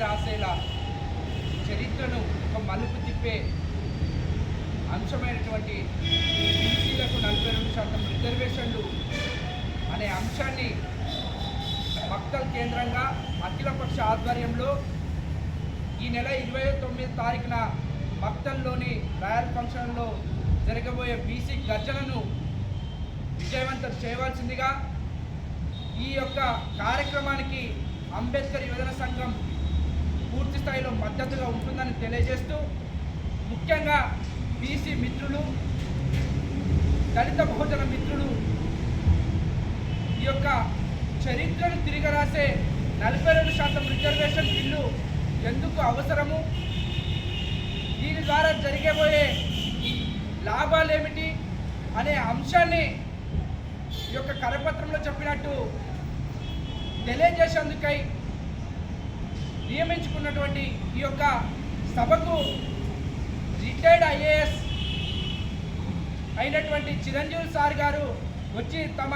రాసేలా చరిత్రను ఒక మలుపు తిప్పే అంశమైనటువంటి బీసీలకు నలభై రెండు శాతం రిజర్వేషన్లు అనే అంశాన్ని భక్తల్ కేంద్రంగా అఖిలపక్ష ఆధ్వర్యంలో ఈ నెల ఇరవై తొమ్మిది తారీఖున భక్తల్లోని రాయల్ ఫంక్షన్లో జరగబోయే బీసీ గర్జనను విజయవంతం చేయవలసిందిగా ఈ యొక్క కార్యక్రమానికి అంబేద్కర్ యువజన సంఘం పూర్తి స్థాయిలో మద్దతుగా ఉంటుందని తెలియజేస్తూ ముఖ్యంగా బీసీ మిత్రులు దళిత బహుజన మిత్రులు ఈ యొక్క చరిత్రను తిరిగి రాసే నలభై రెండు శాతం రిజర్వేషన్ బిల్లు ఎందుకు అవసరము? దీని ద్వారా జరిగేబోయే లాభాలు ఏమిటి అనే అంశాన్ని ఈ యొక్క కరపత్రంలో చెప్పినట్టు తెలియజేసేందుకై నియమించుకున్నటువంటి ఈ యొక్క సభకు రిటైర్డ్ ఐఏఎస్ అయినటువంటి చిరంజీవి సార్ గారు వచ్చి తమ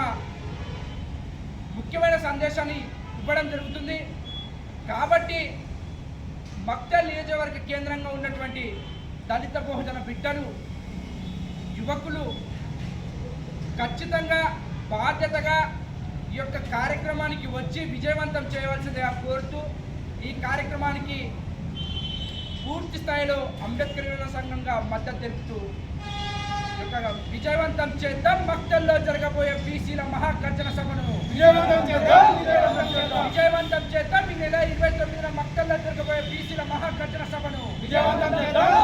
ముఖ్యమైన సందేశాన్ని ఇవ్వడం జరుగుతుంది. కాబట్టి మక్తల్ నియోజకవర్గ కేంద్రంగా ఉన్నటువంటి దళిత బహుజన బిడ్డలు యువకులు ఖచ్చితంగా బాధ్యతగా ఈ యొక్క కార్యక్రమానికి వచ్చి విజయవంతం చేయవలసిందిగా కోరుతూ ఈ కార్యక్రమానికి పూర్తి స్థాయిలో అంబేద్కర్ సంఘంగా మద్దతు తెలుపుతూ విజయవంతం చేద్దాం. మక్తల్లో జరగబోయే బీసీల మహాగర్జన సభను విజయవంతం చేద్దాం. విజయవంతం ఈ నెల ఇరవై తొమ్మిదిన మక్తల్లో జరగబోయే బీసీల మహాగర్జన సభను విజయవంతం చేద్దాం.